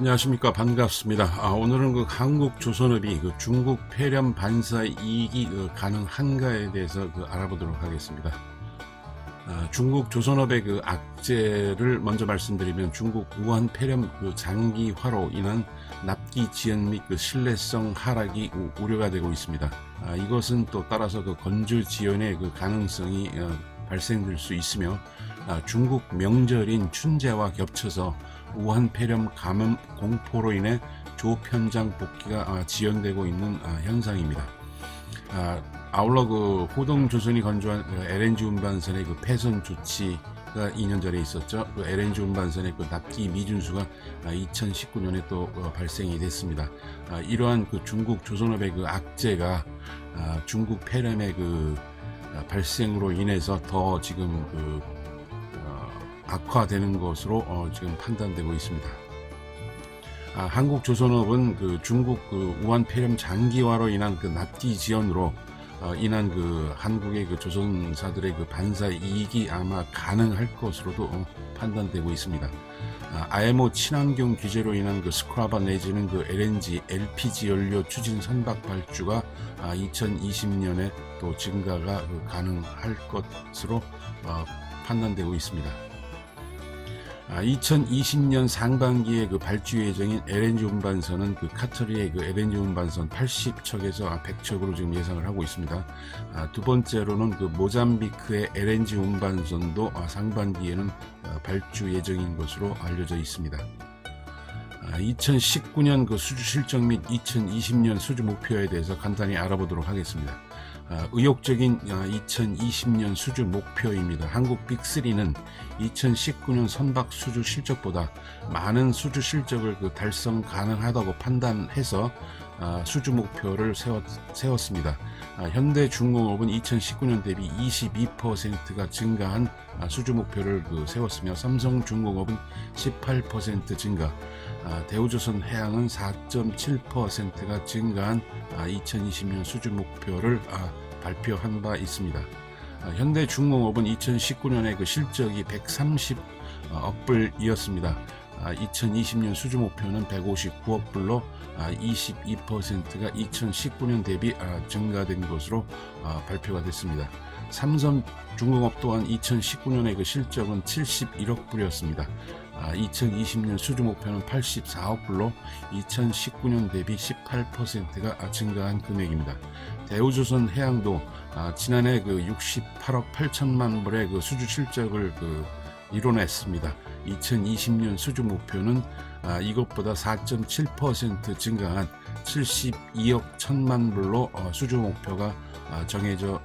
안녕하십니까 반갑습니다. 아, 오늘은 그 한국 조선업이 그 중국 폐렴 반사 이익이 그 가능한가에 대해서 그 알아보도록 하겠습니다. 아, 중국 조선업의 그 악재를 먼저 말씀드리면 중국 우한 폐렴 그 장기화로 인한 납기 지연 및 그 신뢰성 하락이 우- 우려가 되고 있습니다. 아, 이것은 또 따라서 그 건조 지연의 그 가능성이 어, 발생될 수 있으며 아, 중국 명절인 춘제와 겹쳐서 우한 폐렴 감염 공포로 인해 조편장 복귀가 아, 지연되고 있는 아, 현상입니다. 아, 아울러 그 호동 조선이 건조한 그 LNG 운반선의 그 폐선 조치가 2년 전에 있었죠. 그 LNG 운반선의 그 납기 미준수가 2019년에 또 어, 발생이 됐습니다. 아, 이러한 그 중국 조선업의 그 악재가 아, 중국 폐렴의 그 아, 발생으로 인해서 더 지금 그 어, 악화되는 것으로 어, 지금 판단되고 있습니다. 아, 한국 조선업은 그 중국 그 우한 폐렴 장기화로 인한 그 납기 지연으로 어, 인한 그 한국의 그 조선사들의 그 반사 이익이 아마 가능할 것으로도 어, 판단되고 있습니다. 아, IMO 친환경 규제로 인한 그 스크라바 내지는 그 LNG, LPG 연료 추진 선박 발주가 아, 2020년에 또 증가가 그 가능할 것으로 어, 판단되고 있습니다. 아, 2020년 상반기에 그 발주 예정인 LNG 운반선은 그 카터리의 그 LNG 운반선 80척에서 100척으로 지금 예상을 하고 있습니다. 아, 두 번째로는 그 모잠비크의 LNG 운반선도 아, 상반기에는 어, 발주 예정인 것으로 알려져 있습니다. 아, 2019년 그 수주 실적 및 2020년 수주 목표에 대해서 간단히 알아보도록 하겠습니다. 아, 의욕적인 2020년 수주 목표입니다. 한국 빅3는 2019년 선박 수주 실적보다 많은 수주 실적을 그 달성 가능하다고 판단해서 아, 수주 목표를 세웠, 세웠습니다. 아, 현대 중공업은 2019년 대비 22%가 증가한 아, 수주 목표를 그 세웠으며 삼성 중공업은 18% 증가, 아, 대우조선 해양은 4.7%가 증가한 아, 2020년 수주 목표를 아, 발표한 바 있습니다. 아, 현대 중공업은 2019년에 그 실적이 130억 불이었습니다. 아, 2020년 수주 목표는 159억 불로 아, 22%가 2019년 대비 아, 증가된 것으로 아, 발표가 됐습니다. 삼성 중공업 또한 2019년의 그 실적은 71억 불이었습니다. 아, 2020년 수주 목표는 84억 불로 2019년 대비 18%가 증가한 금액입니다. 대우조선 해양도 아, 지난해 그 68억 8천만 불의 그 수주 실적을 그 이뤄냈습니다. 2020년 수주 목표는 아, 이것보다 4.7% 증가한 72억 천만 불로 어, 수주 목표가 아, 정해져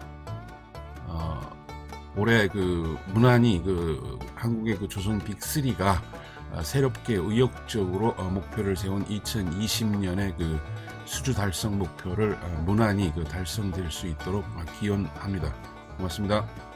어, 올해 그 무난히 그 한국의 그 조선 빅3가 아, 새롭게 의욕적으로 어, 목표를 세운 2020년의 그 수주 달성 목표를 어, 무난히 그 달성될 수 있도록 아, 기원합니다. 고맙습니다.